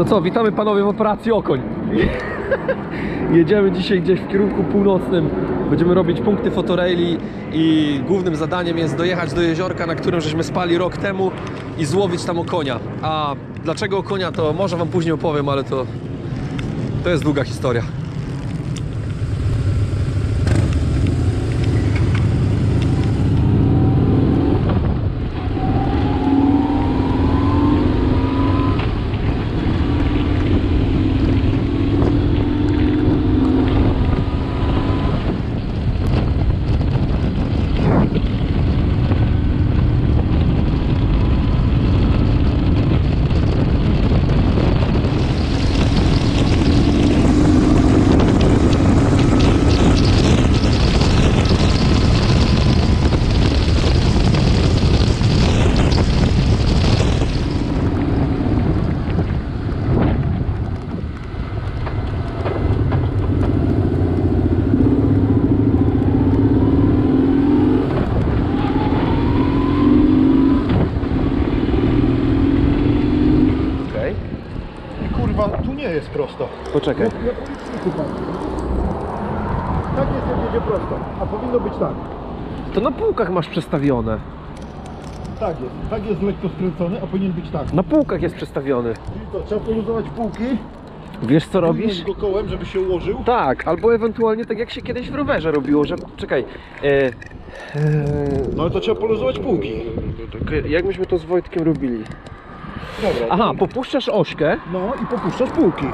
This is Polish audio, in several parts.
To co, witamy panowie w operacji Okoń. Jedziemy dzisiaj gdzieś w kierunku północnym. Będziemy robić punkty fotoraili i głównym zadaniem jest dojechać do jeziorka, na którym żeśmy spali rok temu i złowić tam okonia. A dlaczego okonia to może wam później opowiem, ale to, to jest długa historia. Okej. I kurwa, tu nie jest prosto. Poczekaj. Na policzniku pan. Tak jest, jak jedzie prosto. A powinno być tak. To na półkach masz przestawione. Tak jest. Tak jest lekko skręcony, a powinien być tak. Na półkach jest przestawiony. Czyli to, trzeba poluzować półki. Wiesz co robisz? go kołem, żeby się ułożył. Tak, albo ewentualnie tak jak się kiedyś w rowerze robiło, że czekaj. E, e, No ale to trzeba poluzować półki. jak myśmy to z Wojtkiem robili? Dobra. Aha, popuszczasz ośkę, No i popuszczasz półki.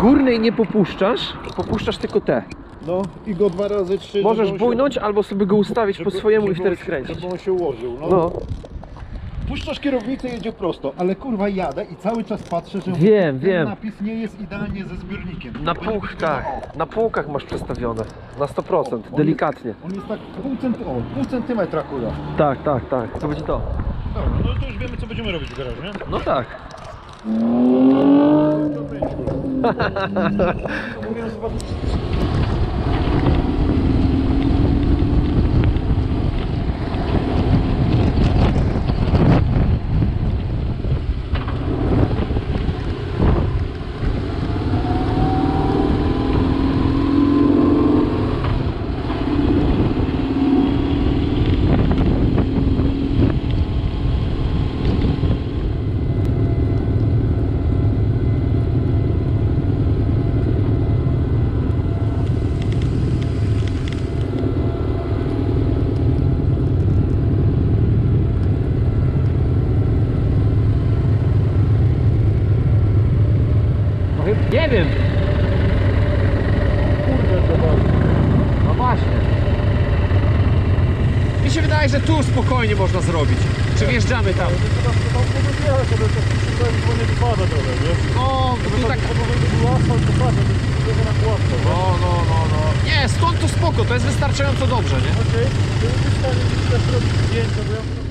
górnej nie popuszczasz, popuszczasz tylko te. No i go dwa razy, trzy. Możesz żeby on bójnąć albo sobie go ustawić po swojemu i żeby wtedy on- skręcić. Żeby on się ułożył. No. No, Puszczasz kierownicę, jedzie prosto, ale kurwa jadę i cały czas patrzę, że Wiem, ten wiem. napis nie jest idealnie ze zbiornikiem. na Powinien pół, być o. na półkach masz przestawione, na 100%, On delikatnie. On jest tak pół, centy, o, pół centymetra kula. Tak, tak, tak, to będzie to. Dobra, no to już wiemy co będziemy robić w garażu, nie? No tak. No chyba- Nie wiem. Kurde, zobacz. No właśnie. Mi się wydaje, że tu spokojnie można zrobić. Czy wjeżdżamy tam? Chyba to tam mogę jechać, ale to chyba nie wypada trochę, nie? O, tu tak... To może był asfalt, to patrzę, to jest na gładko, nie? No, no, no, no. Nie, stąd to spoko, to jest wystarczająco dobrze, nie? Okej, to jest w stanie gdzieś też robić zdjęcia, bo ja...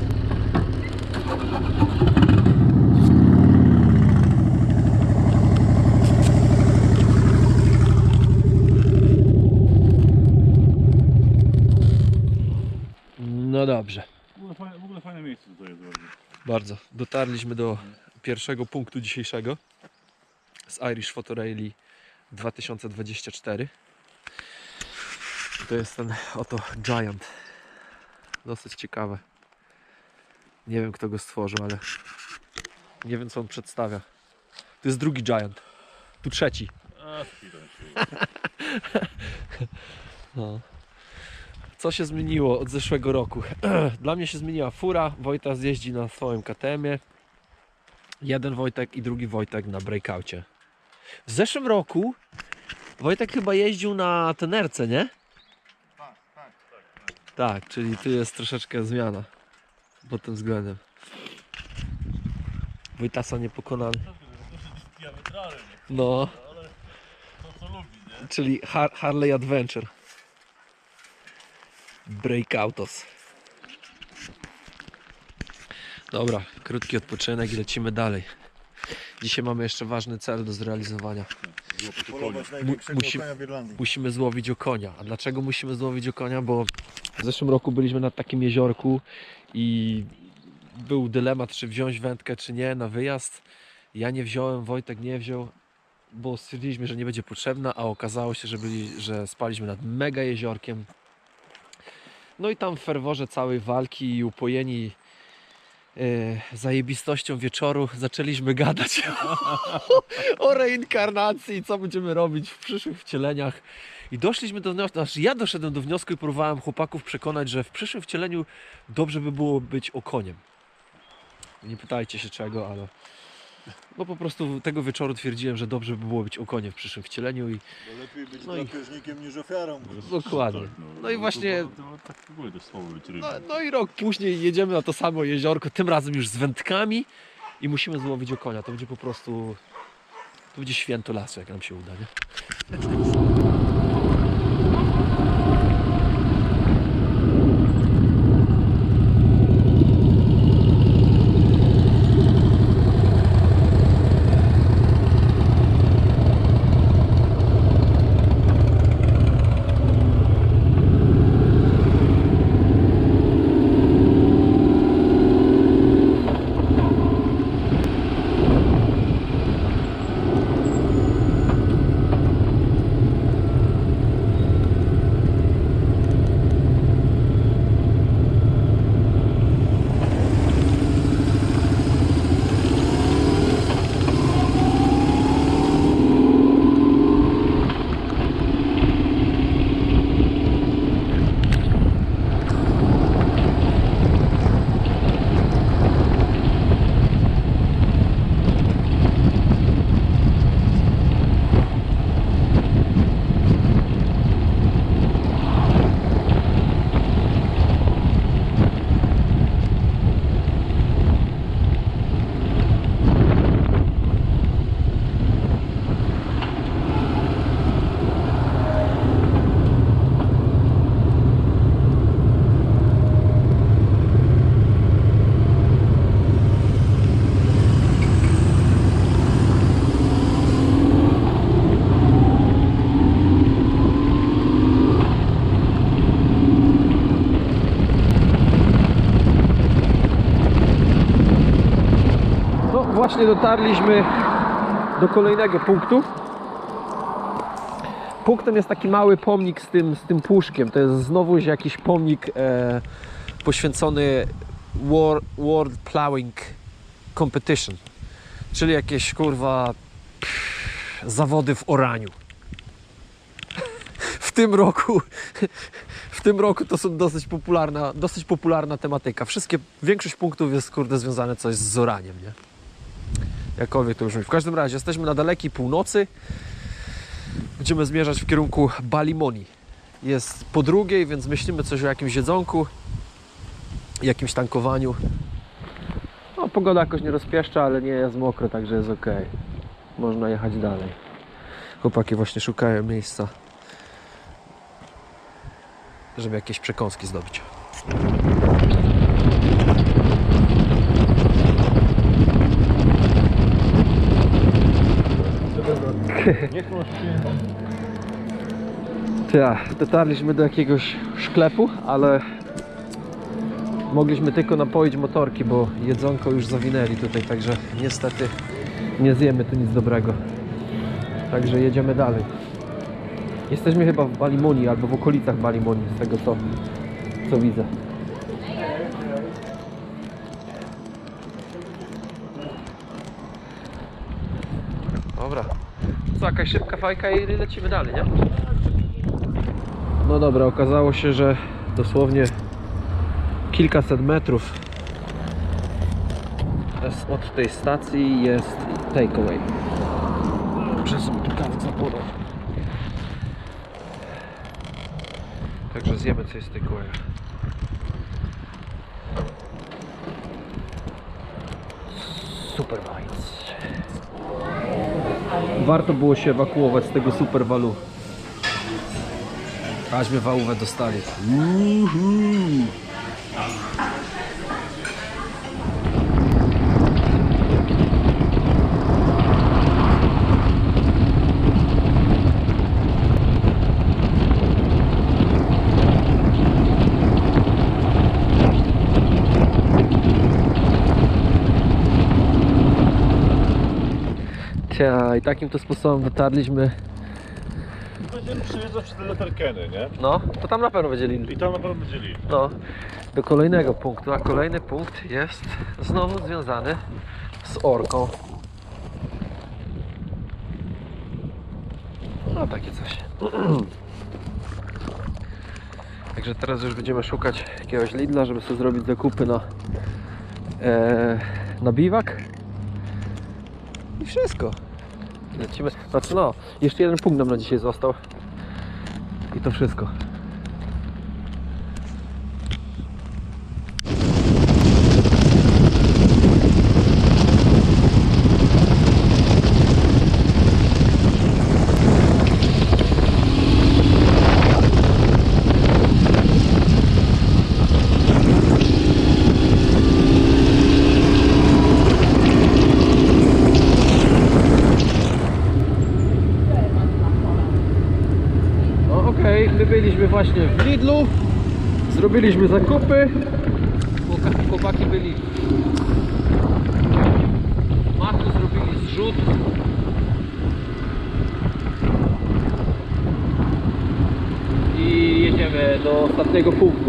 No dobrze. W ogóle fajne, miejsce tutaj jest bardzo. Bardzo. Dotarliśmy do pierwszego punktu dzisiejszego z Irish Photo Rally 2024. To jest ten oto Giant. Dosyć ciekawe. Nie wiem kto go stworzył, ale nie wiem co on przedstawia. To jest drugi Giant. Tu trzeci. A. No. Co się zmieniło od zeszłego roku? Dla mnie się zmieniła fura. Wojta zjeździ na swoim KTM-ie. Jeden Wojtek i drugi Wojtek na breakoucie. W zeszłym roku Wojtek chyba jeździł na tenerce, nie? Tak, tak. Tak, czyli tu jest troszeczkę zmiana pod tym względem. Wojtasa niepokonany. No, czyli Har Harley Adventure. Breakoutos. Dobra, krótki odpoczynek i lecimy dalej. Dzisiaj mamy jeszcze ważny cel do zrealizowania. Polować największego musi- konia w Irlandii. Musimy złowić okonia. A dlaczego musimy złowić okonia? Bo w zeszłym roku byliśmy na takim jeziorku i był dylemat, czy wziąć wędkę, czy nie na wyjazd. Ja nie wziąłem, Wojtek nie wziął, bo stwierdziliśmy, że nie będzie potrzebna, a okazało się, że, byli, że spaliśmy nad mega jeziorkiem. No i tam w ferworze całej walki i upojeni e, zajebistością wieczoru zaczęliśmy gadać o reinkarnacji, co będziemy robić w przyszłych wcieleniach. I doszliśmy do wniosku, znaczy ja doszedłem do wniosku i próbowałem chłopaków przekonać, że w przyszłym wcieleniu dobrze by było być okoniem. Nie pytajcie się czego, ale no po prostu tego wieczoru twierdziłem, że dobrze by było być okoniem w przyszłym wcieleniu i Bo lepiej być No i- drapieżnikiem niż ofiarą. Dokładnie. Tak, No i właśnie- To, to, tak w ogóle to słowo być no, no i rok później jedziemy na to samo jeziorko, tym razem już z wędkami i musimy złowić okonia. To będzie po prostu to będzie święto lasu, jak nam się uda, nie? No właśnie dotarliśmy do kolejnego punktu. Punktem jest taki mały pomnik z tym, z tym puszkiem. To jest znowu jakiś pomnik e, poświęcony War, World Plowing Competition. Czyli jakieś kurwa pff, zawody w oraniu. W tym roku w tym roku to są dosyć popularna, dosyć popularna tematyka. Wszystkie, większość punktów jest kurde związane coś z oraniem, nie? Jakkolwiek to brzmi. W każdym razie jesteśmy na dalekiej północy. Będziemy zmierzać w kierunku Balimoni. Jest po drugiej, więc myślimy coś o jakimś jedzonku, jakimś tankowaniu. No, pogoda jakoś nie rozpieszcza, ale nie jest mokro, także jest ok. Można jechać dalej. Chłopaki właśnie szukają miejsca, żeby jakieś przekąski zdobyć. Tak, dotarliśmy do jakiegoś sklepu, ale mogliśmy tylko napoić motorki, bo jedzonko już zawinęli tutaj, także niestety nie zjemy tu nic dobrego. Także jedziemy dalej. Jesteśmy chyba w Balimoni albo w okolicach Balimoni, z tego co, co widzę. Dobra. Co, jakaś szybka fajka i lecimy dalej, nie? No dobra, okazało się, że dosłownie kilkaset metrów od tej stacji jest takeaway. Muszę sobie tu kawę. Także zjemy coś z takeawaya. Super Bites. Warto było się ewakuować z tego super walu. Aśmy wałówę dostali. Cia, i takim to sposobem dotarliśmy. Będziemy przyjeżdżać przez te Letterkeny, nie? No, to tam na pewno będzie Lidl. I tam na pewno będzie. No, do kolejnego punktu, a kolejny punkt jest znowu związany z orką. No, takie coś. Także teraz już będziemy szukać jakiegoś Lidla, żeby sobie zrobić zakupy na, e, na biwak. I wszystko. Lecimy. Znaczy no, jeszcze jeden punkt nam na dzisiaj został. To wszystko. No okej, my byliśmy właśnie w Lidlu, zrobiliśmy zakupy, Chłopa- chłopaki byli w Maku, zrobili zrzut. I jedziemy do ostatniego punktu.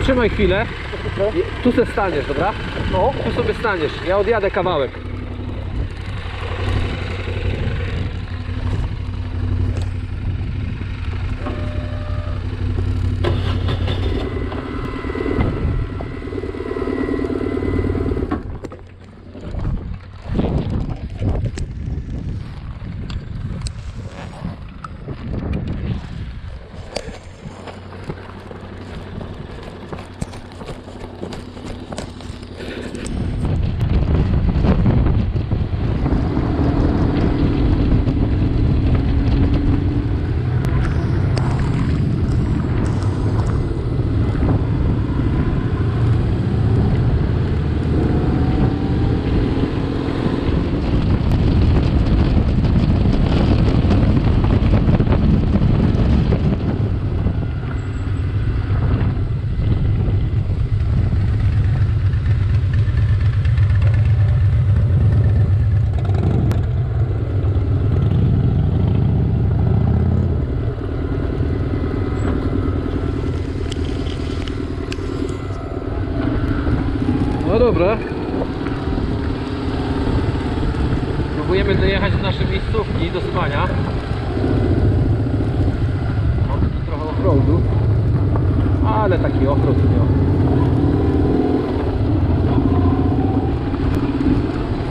Potrzymaj chwilę. Tu se staniesz, dobra? No. Tu sobie staniesz. Ja odjadę kawałek. dobra. Próbujemy dojechać do naszej miejscówki do spania. Mamy tu trochę offroadu, ale taki offroad nie.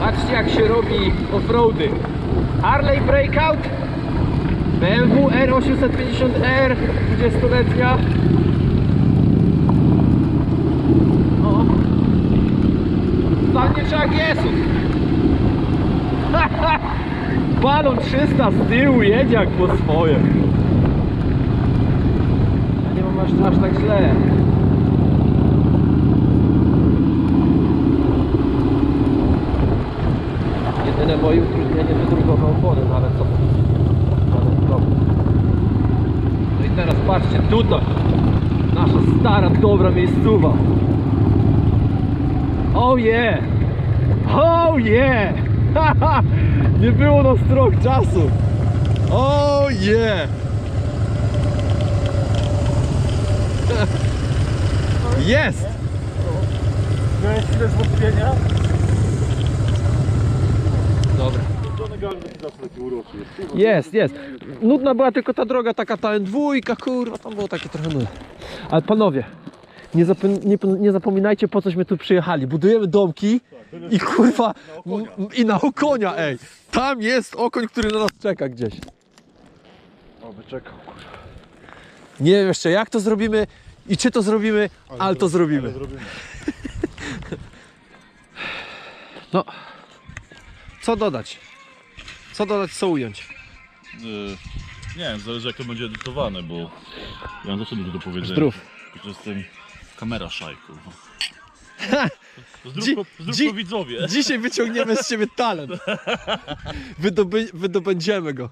Patrzcie jak się robi offroady. Harley Breakout, BMW R850R 20-letnia. Nie trzeba giesów. Balon 300 z tyłu jedzie jak po swoje. Ja nie mam aż, aż tak źle. Jedyne moje utrudnienie to drugowe opony, no ale co? No i teraz patrzcie, tutaj nasza stara, dobra miejscowa. Oh yeah! Oh yeah! Nie było na strok czasu. Oh yeah! Jest! Miałeś chwilę zwątpienia? Dobra. Jest, jest. Nudna była tylko ta droga, taka ta N2, kurwa, tam było takie trochę nudne. Ale panowie, nie, zapo- nie, po- nie zapominajcie po cośmy tu przyjechali. Budujemy domki i kurwa, i na okonia, ej. Tam jest okoń, który na nas czeka gdzieś. O, wyczekał. Nie wiem jeszcze jak to zrobimy i czy to zrobimy, ale, to zrobimy. Ale zrobimy. No, co dodać? Co dodać, co ująć? Y, nie wiem, zależy jak to będzie edytowane, bo ja mam zawsze dużo do powiedzenia. Zdrów. Jestem kamera szajku. Dzi- Zdrówko, dzi- zdrówko widzowie. Dzisiaj wyciągniemy z ciebie talent. Wydoby, wydobędziemy go.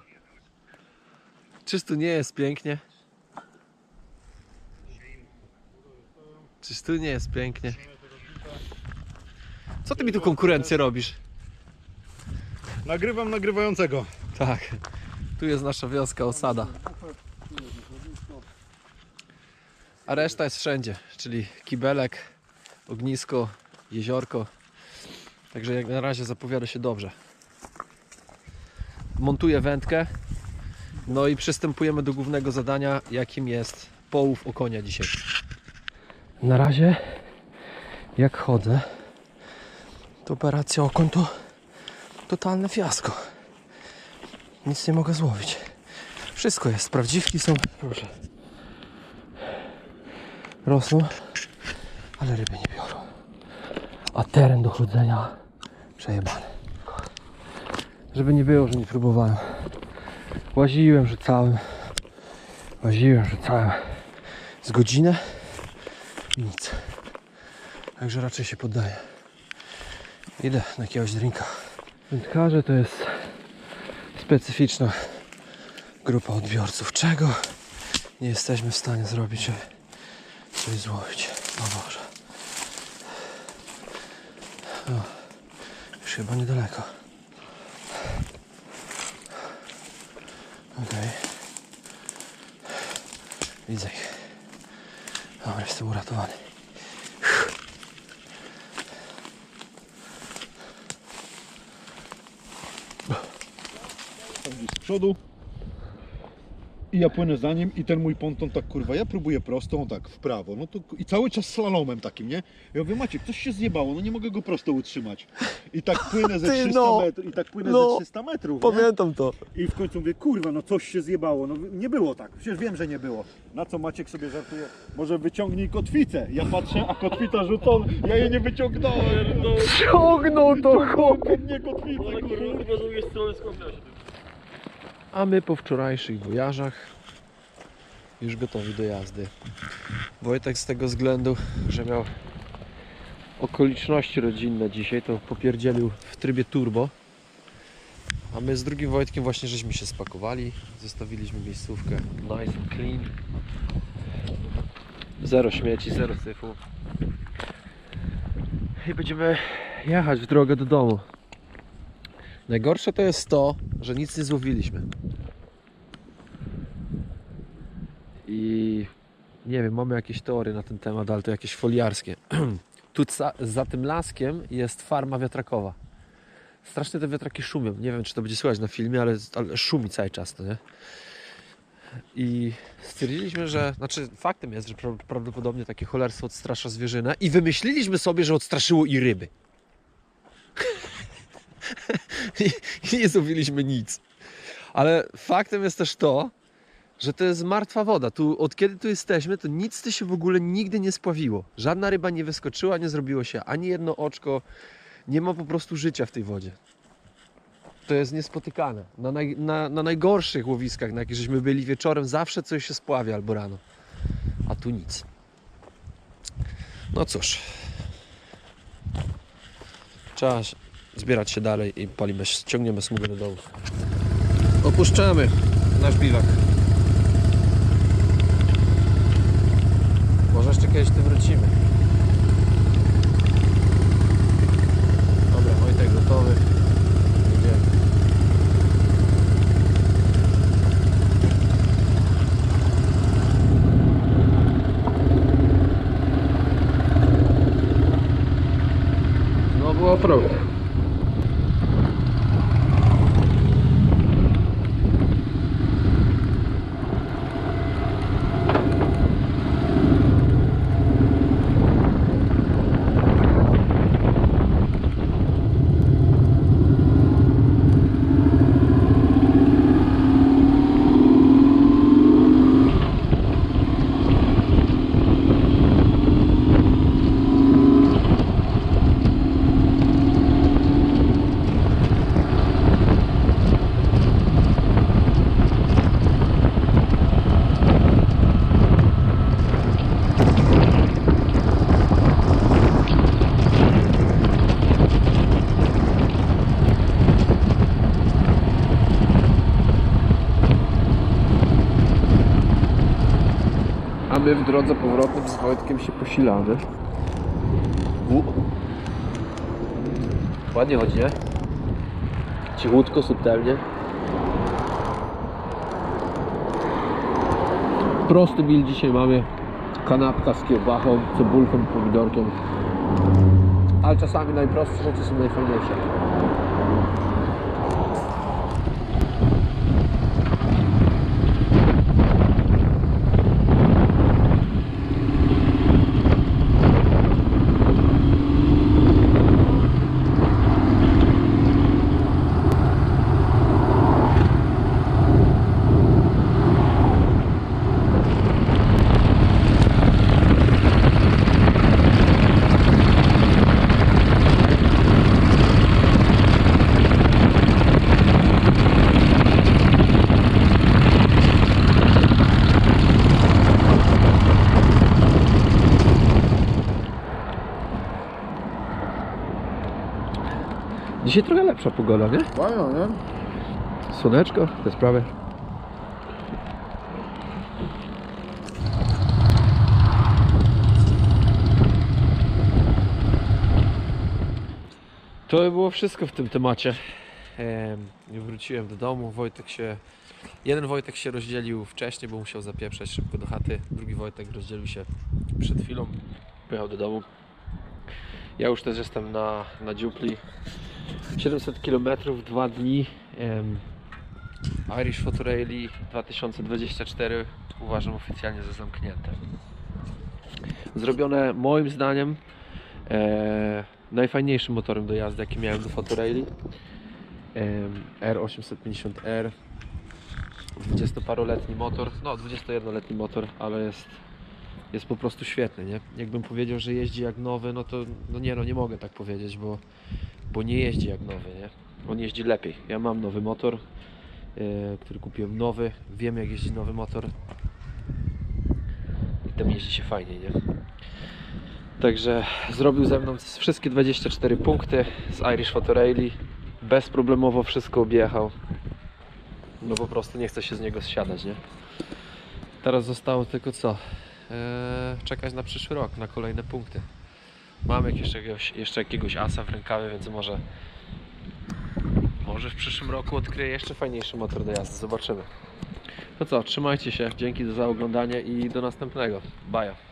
Czyż tu nie jest pięknie? Czyż tu nie jest pięknie? Co ty mi tu konkurencję robisz? Nagrywam nagrywającego. Tak. Tu jest nasza wioska, osada. A reszta jest wszędzie, czyli kibelek, ognisko, jeziorko. Także jak na razie zapowiada się dobrze. Montuję wędkę. No i przystępujemy do głównego zadania, jakim jest połów okonia dzisiaj. Na razie, jak chodzę, to operacja okoń to totalne fiasko. Nic nie mogę złowić. Wszystko jest. Prawdziwki są. Proszę. Rosną, ale ryby nie biorą. A teren do chodzenia przejebany. Żeby nie było, że nie próbowałem. Łaziłem, rzucałem. Łaziłem, rzucałem. Z godzinę i nic. Także raczej się poddaję. Idę na jakiegoś drinka. Wędkarze to jest specyficzna grupa odbiorców. Czego nie jesteśmy w stanie zrobić, coś złowić. O Boże. O, już chyba niedaleko. Okej. Widzę ich. Dobra, jestem uratowany. Z przodu. I ja płynę za nim i ten mój ponton tak kurwa, ja próbuję prosto, on tak w prawo, no to i cały czas slalomem takim, nie? Ja mówię, Maciek, coś się zjebało, no nie mogę go prosto utrzymać. I tak płynę ze Ty 300 no, metrów, i tak płynę no. ze 300 metrów, nie? Pamiętam to. I w końcu mówię, kurwa, no coś się zjebało, no nie było tak, przecież wiem, że nie było. Na co Maciek sobie żartuje, może wyciągnij kotwicę. Ja patrzę, a kotwica rzucona, ja jej nie wyciągnąłem, no. Ciągnął to chłop. Nie kotwicę, kurwa. z drugiej strony skąd miał się A my po wczorajszych wojażach już gotowi do jazdy. Wojtek z tego względu, że miał okoliczności rodzinne dzisiaj, to popierdzielił w trybie turbo. A my z drugim Wojtkiem właśnie żeśmy się spakowali, zostawiliśmy miejscówkę nice and clean. Zero śmieci, zero syfu. I będziemy jechać w drogę do domu. Najgorsze to jest to, że nic nie złowiliśmy. I nie wiem, mamy jakieś teorie na ten temat, ale to jakieś foliarskie. tu za, za tym laskiem jest farma wiatrakowa. Strasznie te wiatraki szumią. Nie wiem, czy to będzie słychać na filmie, ale, ale szumi cały czas, to nie? I stwierdziliśmy, że, znaczy faktem jest, że pra- prawdopodobnie takie cholerstwo odstrasza zwierzynę i wymyśliliśmy sobie, że odstraszyło i ryby. I nie złowiliśmy nic. Ale faktem jest też to, że to jest martwa woda. Tu, od kiedy tu jesteśmy, to nic tu się w ogóle nigdy nie spławiło. Żadna ryba nie wyskoczyła, nie zrobiło się ani jedno oczko. Nie ma po prostu życia w tej wodzie. To jest niespotykane. Na, naj, na, na najgorszych łowiskach, na jakich żeśmy byli wieczorem, zawsze coś się spławia albo rano. A tu nic. No cóż. Trzeba zbierać się dalej i palimy, ciągniemy smugę do dołu. Opuszczamy nasz biwak. Może jeszcze kiedyś tu wrócimy. Dobra, Wojtek gotowy. Jedziemy. No było. A my w drodze powrotnej z Wojtkiem się posilamy. Ładnie chodzi, nie? Cichutko, subtelnie. Prosty bil dzisiaj mamy. Kanapka z kiełbachą, cebulką, pomidorkiem. Ale czasami najprostsze rzeczy są najfajniejsze. Dzisiaj trochę lepsza pogoda, nie? Fajno, nie? Słoneczko, te sprawy. To by było wszystko w tym temacie. Em, Wróciłem do domu, Wojtek się... Jeden Wojtek się rozdzielił wcześniej, bo musiał zapieprzać szybko do chaty. Drugi Wojtek rozdzielił się przed chwilą, pojechał do domu. Ja już też jestem na, na dziupli. 700 km, dwa dni. Em, Irish Photo Rally 2024 uważam oficjalnie za zamknięte. Zrobione moim zdaniem e, najfajniejszym motorem do jazdy jaki miałem do Photo Rally. Em, R850R 20-paroletni motor, no 21-letni motor, ale jest, jest po prostu świetny, nie? Jakbym powiedział, że jeździ jak nowy, no to no nie no, nie mogę tak powiedzieć, bo, bo nie jeździ jak nowy, nie? On jeździ lepiej. Ja mam nowy motor, e, który kupiłem nowy, wiem jak jeździ nowy motor i tam jeździ się fajnie, nie? Także zrobił ze mną wszystkie 24 punkty z Irish Photo Rally. Bezproblemowo wszystko objechał. No po prostu nie chce się z niego zsiadać, nie? Teraz zostało tylko co? Eee, czekać na przyszły rok, na kolejne punkty. Mamy jeszcze jakiegoś, jeszcze jakiegoś asa w rękawie, więc może może w przyszłym roku odkryję jeszcze fajniejszy motor do jazdy. Zobaczymy. No co, trzymajcie się. Dzięki za oglądanie i do następnego. Baja.